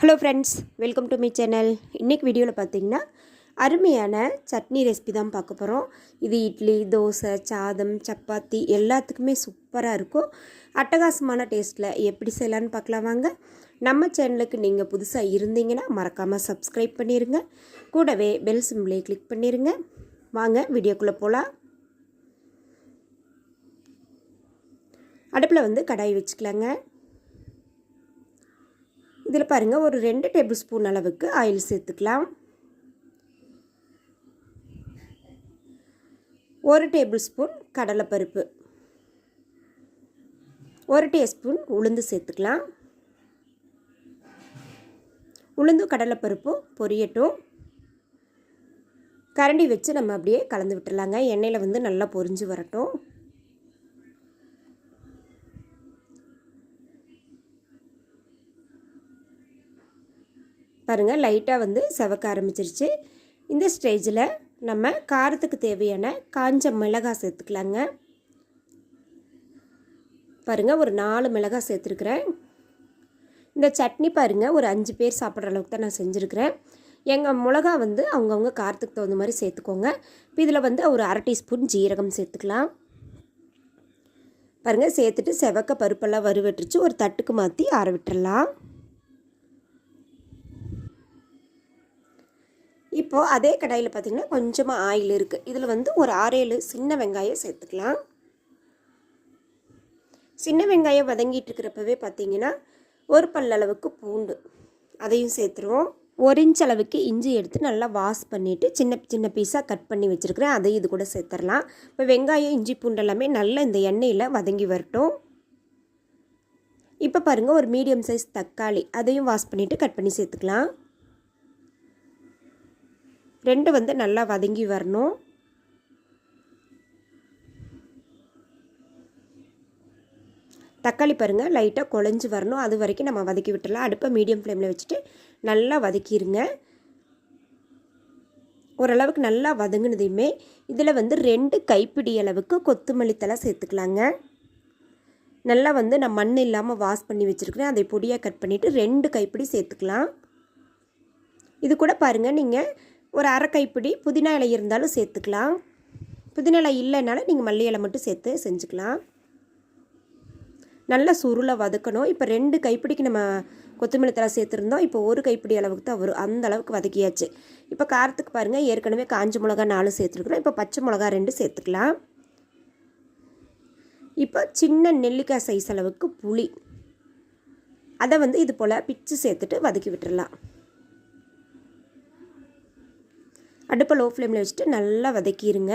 Hello friends welcome to my channel இன்றைக்கி வீடியோவில் பார்த்தீங்கன்னா அருமையான சட்னி ரெசிபி தான் பார்க்க போகிறோம் இது இட்லி தோசை சாதம் சப்பாத்தி எல்லாத்துக்குமே சூப்பராக இருக்கும். அட்டகாசமான டேஸ்ட்டில் எப்படி செய்யலான்னு பார்க்கலாம் வாங்க. நம்ம சேனலுக்கு நீங்கள் புதுசாக இருந்தீங்கன்னா மறக்காமல் சப்ஸ்கிரைப் பண்ணிடுங்க கூடவே பெல் சிம்பிளை கிளிக் பண்ணிடுங்க வாங்க வீடியோக்குள்ளே போகலாம் அடுப்பில் வந்து கடாய் வச்சுக்கலாங்க. இதில் பாருங்கள் ஒரு ரெண்டு டேபிள் ஸ்பூன் அளவுக்கு ஆயில் சேர்த்துக்கலாம். ஒரு டேபிள் ஸ்பூன் கடலைப்பருப்பு. ஒரு டீஸ்பூன் உளுந்து சேர்த்துக்கலாம். உளுந்து கடலைப்பருப்பும் பொரியட்டும். கரண்டி வச்சு நம்ம அப்படியே கலந்து விட்டுடலாங்க. எண்ணெயில் வந்து நல்லா பொரிஞ்சு வரட்டும். பாருங்கள் லைட்டாக வந்து செவக்க ஆரம்பிச்சிருச்சு. இந்த ஸ்டேஜில் நம்ம காரத்துக்கு தேவையான காஞ்ச மிளகாய் சேர்த்துக்கலாங்க. பாருங்கள் ஒரு நாலு மிளகாய் சேர்த்துருக்குறேன். இந்த சட்னி பாருங்கள் ஒரு அஞ்சு பேர் சாப்பிட்ற அளவுக்கு தான் நான் செஞ்சுருக்கிறேன். எங்கள் மிளகா வந்து அவங்கவுங்க காரத்துக்கு தகுந்த மாதிரி சேர்த்துக்கோங்க. இதில் வந்து ஒரு அரை டீஸ்பூன் ஜீரகம் சேர்த்துக்கலாம். பாருங்கள் சேர்த்துட்டு செவக்க பருப்பெல்லாம் வறுவட்டுருச்சு ஒரு தட்டுக்கு மாற்றி ஆற விட்டுடலாம் இப்போது அதே கடாயில் பார்த்திங்கன்னா கொஞ்சமாக ஆயில் இருக்குது இதில் வந்து ஒரு ஆறேழு சின்ன வெங்காயம் சேர்த்துக்கலாம். சின்ன வெங்காயம் வதங்கிட்டு இருக்கிறப்பவே பார்த்திங்கன்னா ஒரு பல்லளவுக்கு பூண்டு அதையும் சேர்த்துருவோம். ஒரு இன்ச் அளவுக்கு இஞ்சி எடுத்து நல்லா வாஷ் பண்ணிவிட்டு சின்ன சின்ன பீஸாக கட் பண்ணி வச்சுருக்கிறேன். அதையும் இது கூட சேர்த்துடலாம். இப்போ வெங்காயம் இஞ்சி பூண்டு எல்லாமே நல்லா இந்த எண்ணெயில் வதங்கி வரட்டும். இப்போ பாருங்கள் ஒரு மீடியம் சைஸ் தக்காளி அதையும் வாஷ் பண்ணிவிட்டு கட் பண்ணி சேர்த்துக்கலாம். ரெண்டு வந்து நல்லா வதங்கி வரணும். தக்காளி பாருங்கள் லைட்டாக குழஞ்சி வரணும். அது வரைக்கும் நம்ம வதக்கி விட்டுடலாம் அடுப்பை மீடியம் ஃப்ளேமில் வச்சுட்டு நல்லா வதக்கிடுங்க ஓரளவுக்கு நல்லா வதங்கினதையுமே இதில் வந்து ரெண்டு கைப்பிடி அளவுக்கு கொத்தமல்லி தலை சேர்த்துக்கலாங்க. நல்லா வந்து நான் மண் இல்லாமல் வாஷ் பண்ணி வச்சுருக்கிறேன். அதை பொடியாக கட் பண்ணிவிட்டு ரெண்டு கைப்பிடி சேர்த்துக்கலாம். இது கூட பாருங்கள் நீங்கள் ஒரு அரை கைப்பிடி புதினா இலை இருந்தாலும் சேர்த்துக்கலாம். புதினா இலை இல்லைனாலும் நீங்கள் மல்லி இலை மட்டும் சேர்த்து செஞ்சுக்கலாம். நல்லா சுருளை வதக்கணும். இப்போ ரெண்டு கைப்பிடிக்கு நம்ம கொத்தமல்லி தலை சேர்த்துருந்தோம். இப்போ ஒரு கைப்பிடி அளவுக்கு தான் வரும். அந்த அளவுக்கு வதக்கியாச்சு. இப்போ காரத்துக்கு பாருங்கள் ஏற்கனவே காஞ்ச மிளகா நாலு சேர்த்துருக்குறோம். இப்போ பச்சை மிளகா ரெண்டு சேர்த்துக்கலாம். இப்போ சின்ன நெல்லிக்காய் சைஸ் அளவுக்கு புளி. அதை வந்து இது போல் பிச்சு சேர்த்துட்டு வதக்கி விட்டுடலாம் அடுப்பை லோ ஃப்ளேமில் வச்சுட்டு நல்லா வதக்கிடுங்க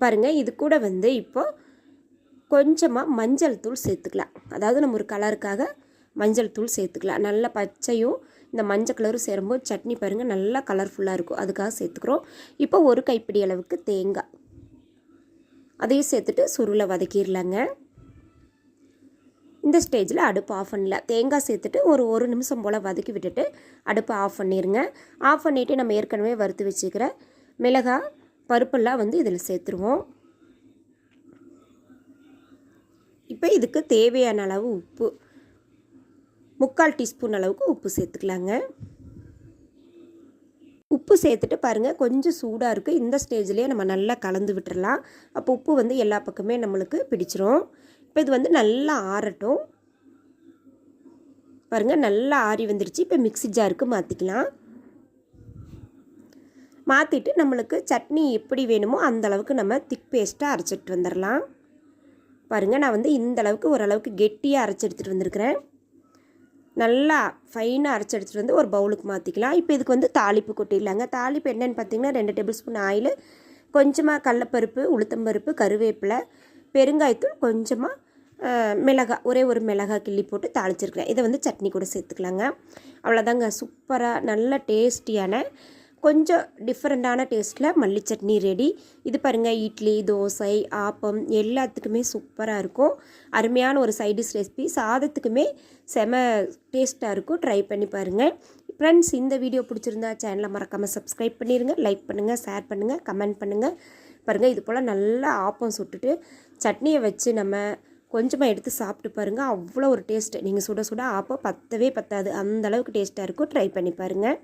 பாருங்கள் இது கூட வந்து இப்போது கொஞ்சமாக மஞ்சள் தூள் சேர்த்துக்கலாம். அதாவது நம்ம ஒரு கலருக்காக மஞ்சள் தூள் சேர்த்துக்கலாம். நல்லா பச்சையும் இந்த மஞ்சள் கலரும் சேரும்போது சட்னி பாருங்கள் நல்லா கலர்ஃபுல்லாக இருக்கும். அதுக்காக சேர்த்துக்கிறோம். இப்போ ஒரு கைப்பிடி அளவுக்கு தேங்காய். அதையும் சேர்த்துட்டு சுருளை வதக்கிடலாங்க இந்த ஸ்டேஜில் அடுப்பு ஆஃப் பண்ணல. தேங்காய் சேர்த்துட்டு ஒரு ஒரு நிமிஷம் போல் வதக்கி விட்டுட்டு அடுப்பை ஆஃப் பண்ணிடுங்க ஆஃப் பண்ணிவிட்டு நம்ம ஏற்கனவே வறுத்து வச்சுக்கிற மிளகாய் பருப்பெல்லாம் வந்து இதில் சேர்த்துருவோம். இப்போ இதுக்கு தேவையான அளவு உப்பு முக்கால் டீஸ்பூன் அளவுக்கு உப்பு சேர்த்துக்கலாங்க. உப்பு சேர்த்துட்டு பாருங்கள் கொஞ்சம் சூடாக இருக்குது இந்த ஸ்டேஜ்லேயே நம்ம நல்லா கலந்து விட்டுறலாம். அப்போ உப்பு வந்து எல்லா பக்கமே நம்மளுக்கு பிடிச்சிரும். இப்போ இது வந்து நல்லா ஆறட்டும். பாருங்கள் நல்லா ஆறி வந்துருச்சு. இப்போ மிக்சி ஜாருக்கு மாற்றிக்கலாம் மாற்றிட்டு நம்மளுக்கு சட்னி எப்படி வேணுமோ அந்த அளவுக்கு நம்ம திக் பேஸ்ட்டாக அரைச்சிட்டு வந்துடலாம் பாருங்கள் நான் வந்து இந்த அளவுக்கு ஓரளவுக்கு கெட்டியாக அரைச்சி எடுத்துகிட்டு வந்திருக்கிறேன். நல்லா ஃபைனாக அரைச்சி எடுத்துகிட்டு வந்து ஒரு பவுலுக்கு மாற்றிக்கலாம் இப்போ இதுக்கு வந்து தாளிப்பு கொட்டிடலாங்க. தாளிப்பு என்னென்னு பார்த்தீங்கன்னா ரெண்டு டேபிள் ஸ்பூன் ஆயில் கொஞ்சமாக கடலப்பருப்பு உளுத்தம்பருப்பு கருவேப்பிலை பெருங்காயத்தூள் கொஞ்சமாக மிளகா ஒரே ஒரு மிளகா கிள்ளி போட்டு தாளிச்சிருக்கிறேன் இதை வந்து சட்னி கூட சேர்த்துக்கலாங்க. அவ்வளோதாங்க சூப்பராக நல்ல டேஸ்டியான கொஞ்சம் டிஃப்ரெண்ட்டான டேஸ்ட்டில் மல்லி சட்னி ரெடி. இது பாருங்கள் இட்லி தோசை ஆப்பம் எல்லாத்துக்குமே சூப்பராக இருக்கும். அருமையான ஒரு சைடிஷ் ரெசிபி. சாதத்துக்குமே செம டேஸ்ட்டாக இருக்கும். ட்ரை பண்ணி பாருங்கள் ஃப்ரெண்ட்ஸ் இந்த வீடியோ பிடிச்சிருந்தா சேனலை மறக்காமல் சப்ஸ்கிரைப் பண்ணிடுங்க லைக் பண்ணுங்கள் ஷேர் பண்ணுங்கள் கமெண்ட் பண்ணுங்கள் பாருங்கள் இது போல் நல்லா ஆப்பம் சுட்டுட்டு சட்னியை வச்சு நம்ம கொஞ்சமாக எடுத்து சாப்பிட்டு பாருங்கள் அவ்வளோ ஒரு டேஸ்ட்டு நீங்கள் சுட சுட அப்போ பத்தவே பத்தாது. அந்த அளவுக்கு டேஸ்ட்டாக இருக்கும். ட்ரை பண்ணி பாருங்கள்